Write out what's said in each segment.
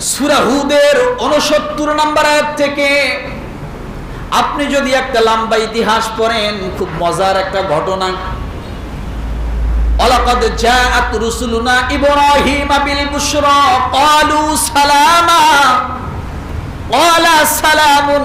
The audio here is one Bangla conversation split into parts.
সুরাহুদের উনসত্তর নাম্বার আয়াত থেকে আপনি যদি একটা লম্বা ইতিহাস পড়েন, খুব মজার একটা ঘটনা। অলকদ রুসুলুনা সালামা সালামুন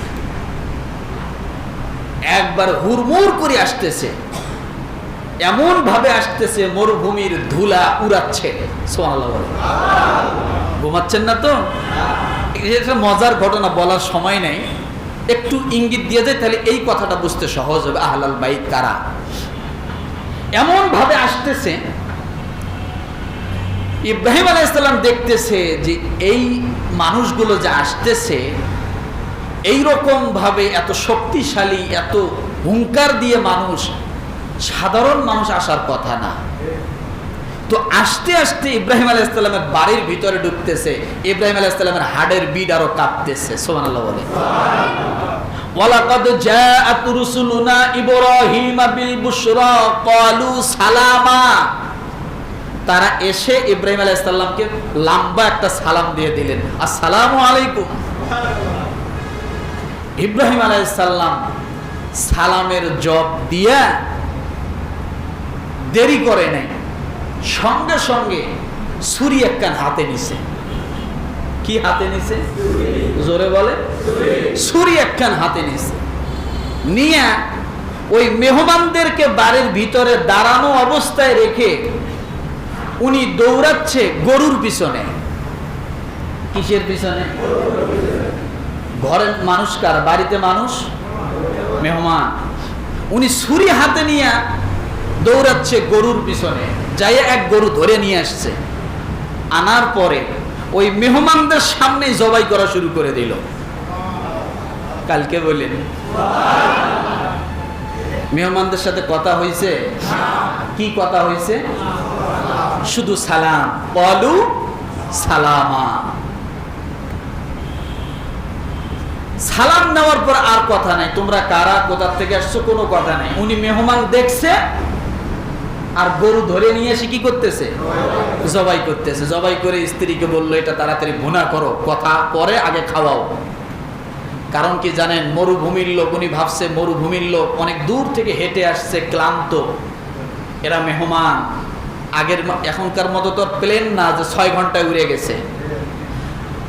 একবার হুড়মুড় করে আসতেছে। এমন ভাবে আসতেছে, মরুভূমির ধুলা উড়াচ্ছে। ঘুমাচ্ছেন না তো? মজার ঘটনা বলার সময় নেই। একটু ইঙ্গিত দিয়ে যায় তাহলে এই কথাটা বুঝতে সহজ হবে, আহলাল বাইত কারা? এমন ভাবে আসতেছে, ইব্রাহিম আলাইসাল্লাম দেখতেছে যে এই মানুষগুলো যে আসতেছে এই রকম ভাবে এত শক্তিশালী, এত হুঙ্কার দিয়ে মানুষ, সাধারণ মানুষ আসার কথা না। তো আস্তে আস্তে ইব্রাহিম আলাইসাল্লামের বাড়ির ভিতরে ঢুকতেছে, ইব্রাহিম আলাইসাল্লামের হাড়ের বিড আরও কাঁপতেছে সোমান আল্লাহ বলে তারা এসে ইব্রাহিম আলাইসাল্লামকে লম্বা একটা সালাম দিয়ে দিলেন। আসসালামু আলাইকুম। ইব্রাহিম আলাইসাল্লাম সালামের জব দিয়া দেরি করে নাই। সঙ্গে সঙ্গে ছুরি একখান হাতে নিছে। কি হাতে নিছে? জোরে বলে। ছুরি একখান হাতে নিছে। নিয়ে ওই মেহমানদেরকে বাড়ির ভিতরে দাঁড়ানো অবস্থায় রেখে উনি দৌড়াচ্ছে গরুর পিছনে। কিসের পিছনে? ঘরের মানুষ কার? বাড়িতে মানুষ? মেহমান। উনি ছুরি হাতে নিয়ে দৌড়াচ্ছে গরুর পিছনে। যাই এক গরু ধরে নিয়ে আসছে। আনার পরে ওই মেহমানদের সামনে জবাই করা শুরু করে দিল। কালকে বললেন, মেহমানদের সাথে কথা হয়েছে কি কথা হয়েছে শুধু সালাম। বলু সালামা। সালাম নেওয়ার পর আর কথা নাই। তোমরা কারা? কোথা থেকে আসছো? কোনো কথা নাই। উনি মেহমান দেখছে আর গরু ধরে নিয়ে এসে কি করতেছে? জবাই করতেছে। জবাই করে স্ত্রীকে বলল, এটা তাড়াতাড়ি ভুনা করো। কথা পরে আগে খাওয়াও। কারণ কি জানেন, মরুভূমির লোক, উনি ভাবছে মরুভূমির লোক অনেক দূর থেকে হেঁটে আসছে, ক্লান্ত। এরা মেহমান। আগের এখনকার মতো তো প্লেন না যে ছয় ঘন্টায় উড়ে গেছে।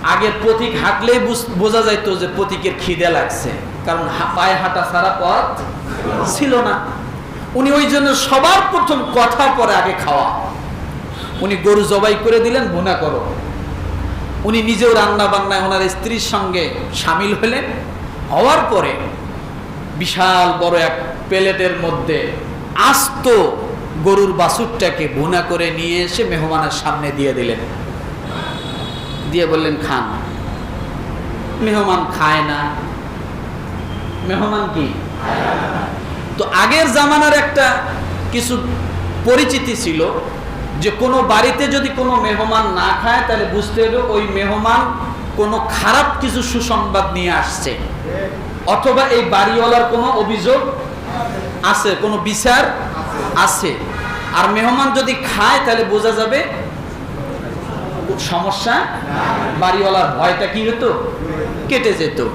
আগে প্রতীক হাঁটলেই বুঝ- যাইতো যে প্রতীকের খিদে লাগছে। কারণ পায়ে হাঁটা সারা পথ ছিল না। উনি ওই জন্য সবার প্রথম কথা পরে আগে খাওয়া। উনি গরু জবাই করে দিলেন, ভুনা করো। উনি নিজেও রান্না বান্নায় ওনার স্ত্রীর সঙ্গে সামিল হলেন। হওয়ার পরে বিশাল বড় এক প্লেটের মধ্যে আস্ত গরুর বাছুরটাকে ভুনা করে নিয়ে এসে মেহমানের সামনে দিয়ে দিলেন। দিয়ে বললেন, খান। মেহমান খায় না। মেহমান কি? তো আগের জামানার একটা কিছু পরিচিতি ছিল যে কোনো বাড়িতে যদি কোনো মেহমান না খায়, তাহলে বুঝতে হবে ওই মেহমান কোনো খারাপ কিছু সুসংবাদ নিয়ে আসছে। অথবা এই বাড়িওয়ালার কোনো অভিযোগ আছে, কোনো বিচার আছে। আর মেহমান যদি খায়, তাহলে বোঝা যাবে সমস্যা? বাড়িওয়ালার ভয়টা কি হতো? কেটে যেত।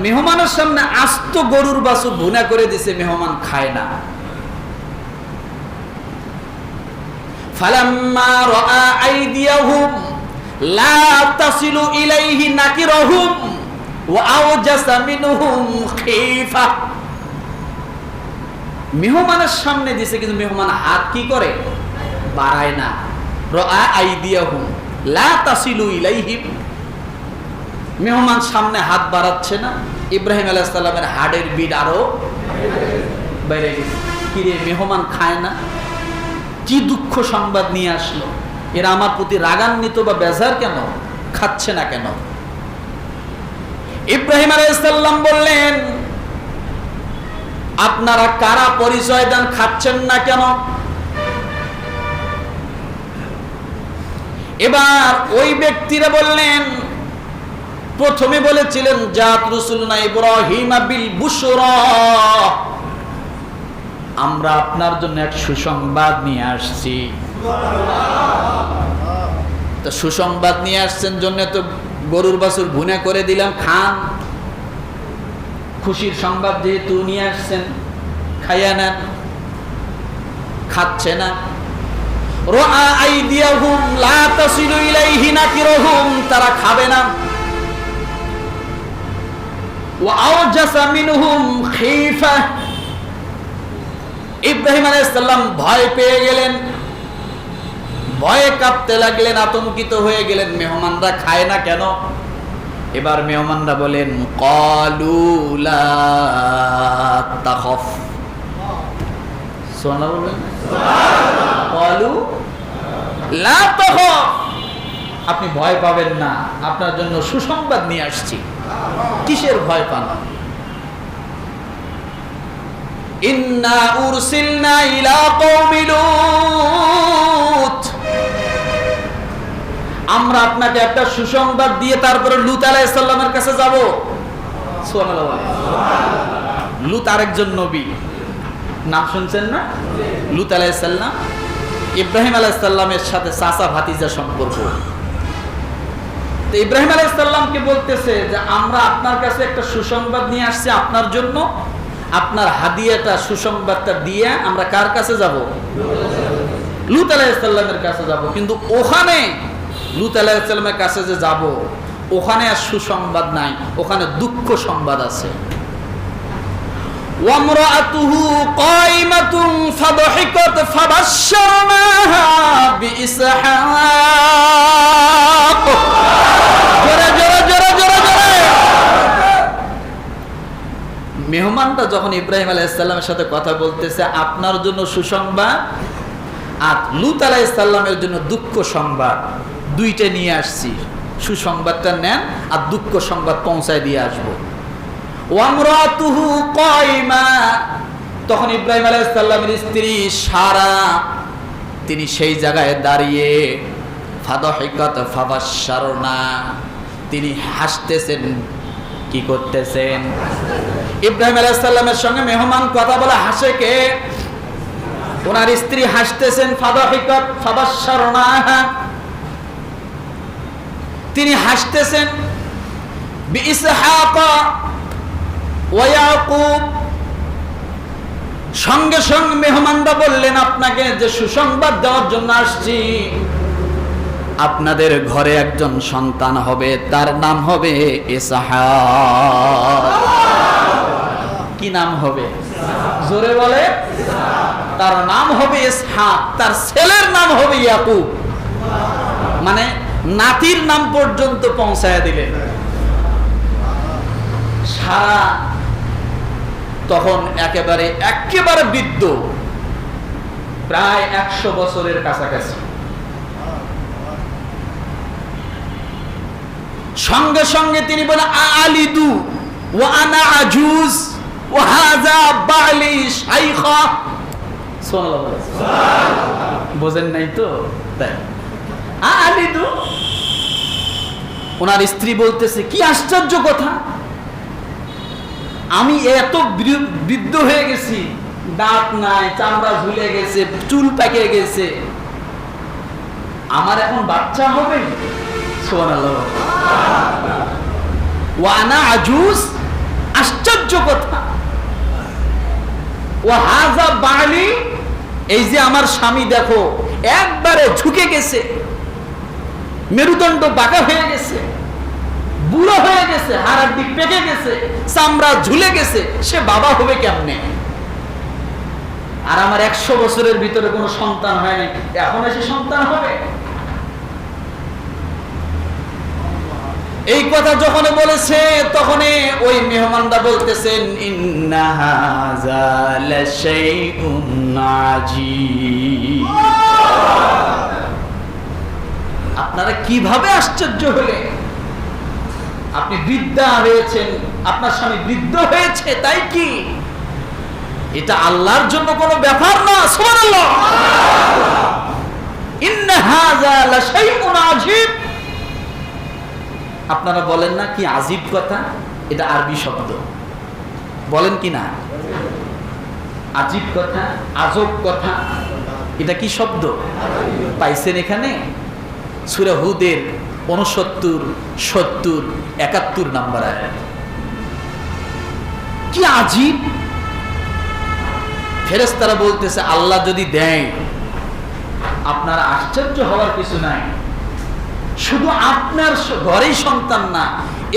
মেহমানের সামনে আস্ত গরুর বাসু ভুনা করে দিছে, মেহমান খায় না। মেহমানের সামনে দিছে, কিন্তু মেহমান হাত কি করে? বাড়ায় না। রাআ আইদিয়াহুম। মেহমান সামনে হাত বাড়াচ্ছে না। ইব্রাহিম আলাইহিস সালামের হাড়ের বিড আরও বাইরে গেছে। কিরে, মেহমান খায় না? কি দুঃখ সংবাদ নিয়ে আসলো? এরা আমার প্রতি রাগান্বিত বা বেজার কেন? খাচ্ছে না কেন? ইব্রাহিম আলাইসাল্লাম বললেন, আপনারা কারা পরিচয় দেন, খাচ্ছেন না কেন? এবার ওই ব্যক্তিরা বললেন, প্রথমে বলেছিলেন, জাত বুশরা। আমরা আপনার জন্য এক সুসংবাদ নিয়ে আসছি। তো সুসংবাদ নিয়ে আসছেন জন্য তো গরুর বাছুর ভুনে করে দিলাম, খান। খুশির সংবাদ যেহেতু নিয়ে আসছেন, খাইয়া নেন, খাচ্ছে না রোআ আইদিয়াহুম লা তাসিলু ইলাইহি নাকিরহুম তারা খাবে না। ইব্রাহিম আলাইহিসসালাম ভয় পেয়ে গেলেন। ভয়ে কাঁপতে লাগলেন, আতঙ্কিত হয়ে গেলেন। মেহমানরা খায় না কেন? এবার মেহমানরা বলেন, কলু লা সোনা বলবেন? আপনি ভয় পাবেন না, আপনার জন্য সুসংবাদ নিয়ে আসছি। কিসের ভয় পান? আমরা আপনাকে একটা সুসংবাদ দিয়ে তারপরে লুত আলাইসাল্লামের কাছে যাব। লুত আরেকজন নবী। নাম শুনছেন না? লুত আলাইসাল্লাম ইব্রাহিম আলাইসাল্লামের সাথে চাচা ভাতিজা সম্পর্ক। তো ইব্রাহিম আলাইসাল্লামকে বলতেছে যে, আমরা আপনার কাছে একটা সুসংবাদ নিয়ে আসছি আপনার জন্য। আপনার হাদিয়াটা, সুসংবাদটা দিয়ে আমরা কার কাছে যাব? লুত আলাইসাল্লামের কাছে যাব। কিন্তু ওখানে লুত আলাইসাল্লামের কাছে যে যাব, ওখানে আর সুসংবাদ নাই, ওখানে দুঃখ সংবাদ আছে। وامرأته قائمة فضحكت فبشرناها بإسحاق জোরে জোরে জোরে জোরে জোরে মেহমানটা যখন ইব্রাহিম আলাইসাল্লামের সাথে কথা বলতেছে আপনার জন্য সুসংবাদ আর লুত আলাইসাল্লামের জন্য দুঃখ সংবাদ দুইটা নিয়ে আসছি সুসংবাদটা নেন আর দুঃখ সংবাদ পৌঁছায় দিয়ে আসবো তখন ইব্রাহিম আলাইসাল্লামের স্ত্রী সারা, তিনি সেই জায়গায় দাঁড়িয়ে, ফাদহিকাত ফাবাশশারনা, তিনি হাসতেছেন। কি করতেছেন? ইব্রাহিম আলাইসাল্লামের সঙ্গে মেহমান কথা বলে হাসে কে? ওনার স্ত্রী হাসতেছেন, ফাদহিকাত ফাবাশশারনা। তিনি হাসতেছেন, বিইসহাক সঙ্গে সঙ্গে মেহমানরা বললেন, আপনাকে যে সুসংবাদ দেওয়ার জন্য আসছি, আপনাদের ঘরে একজন সন্তান হবে, তার নাম হবে ইসহাক কি নাম হবে? জোরে বলে। তার নাম হবে ইসহাক তার ছেলের নাম হবে ইয়াকুব। মানে নাতির নাম পর্যন্ত পৌঁছায় দিলেন সারা তখন একেবারে একেবারে বৃদ্ধ। প্রায় একশো বছরের কাছাকাছি। সঙ্গে সঙ্গে তিনি বলে আলিদু ও আনা আজুজ ও হাজা বোঝেন নাই তো? তাই। আলিদু ওনার স্ত্রী বলতেছে, কি আশ্চর্য কথা। আমি এত বৃদ্ধ হয়ে গেছি, দাঁত নাই, চামড়া ঝুলে গেছে, চুল পেকে গেছে। আমার এখন বাচ্চা হবে। ওয়ানা আজুজ, আশ্চর্য কথা। ও হাজা বালি, এই যে আমার স্বামী দেখো, একবারে ঝুঁকে গেছে, মেরুদণ্ড বাঁকা হয়ে গেছে। বুড়ো হয়ে গেছে হাড়ার দিক পেকে গেছে, চামড়া ঝুলে গেছে, সে বাবা হবে কেমনে? আর আমার একশো বছরের ভিতরে কোনো সন্তান হয়নি এখন এসে সন্তান হবে? এই কথা যখন বলেছে তখন ওই মেহমানরা বলতেছেন আপনারা কীভাবে আশ্চর্য হলে আপনি বৃদ্ধা হয়েছেন, আপনার স্বামী বৃদ্ধ হয়েছে, তাই কি? এটা আল্লাহর জন্য কোনো ব্যাপার না আপনারা বলেন না কি আজীব কথা? এটা আরবি শব্দ। বলেন কি না? আজীব কথা আজব কথা, এটা কি শব্দ? পাইছেন এখানে? সুরা হুদের উনসত্তর সত্তর, একাত্তর নাম্বার আয়াত কি আজীব? ফেরেস্তারা বলতেছে, আল্লাহ যদি দেয়, আপনার আশ্চর্য হওয়ার কিছু নাই। শুধু আপনার ঘরেই সন্তান না,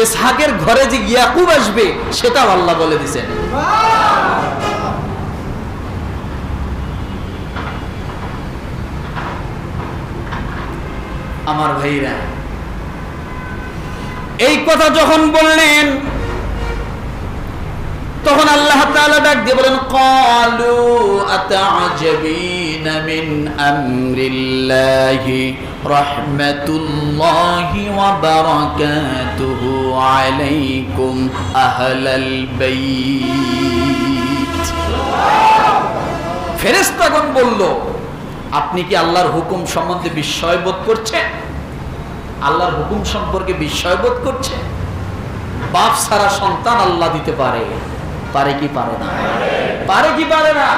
এসহাকের ঘরে যে ইয়াকুব আসবে, সেটাও আল্লাহ বলে দিছেন। আমার ভাইরা এই কথা যখন বললেন, তখন আল্লাহ তাআলা ডাক দিয়ে বলেন ক্বালু আতা'জাবিনা মিন আমরিল্লাহি রাহমাতুল্লাহি ওয়া বারাকাতুহু আলাইকুম আহলাল বাইত ফেরেশতাগণ বলল, আপনি কি আল্লাহর হুকুম সম্বন্ধে বিস্ময় বোধ করছেন? আল্লাহর হুকুম সম্পর্কে বিস্ময় বোধ করছেন বাপ সারা সন্তান আল্লাহ দিতে পারে। পারে কি পারে না? পারে কি পারে না?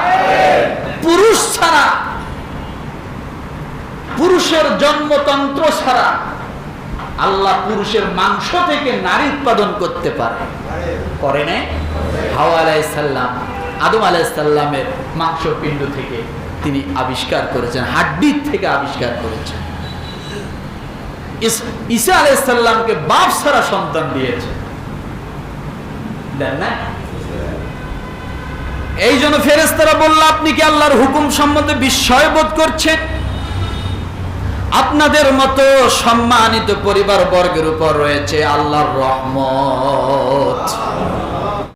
পুরুষ ছাড়া, পুরুষের জন্মতন্ত্র ছাড়া আল্লাহ পুরুষের মাংস থেকে নারী উৎপাদন করতে পারে। করে নাই? হাওয়া আলাইসাল্লাম আদম আলাইসাল্লামের মাংস পিণ্ড থেকে তিনি আবিষ্কার করেছেন, হাড্ডির থেকে আবিষ্কার করেছেন। ঈসা আলাইসাল্লামকে বাপ ছাড়া সন্তান দিয়েছে। দেন না? এই জন্য ফেরেস্তারা বলল, আপনি কি আল্লাহর হুকুম সম্বন্ধে বিস্ময় বোধ করছেন? আপনাদের মতো সম্মানিত পরিবার বর্গের উপর রয়েছে আল্লাহর রহমত।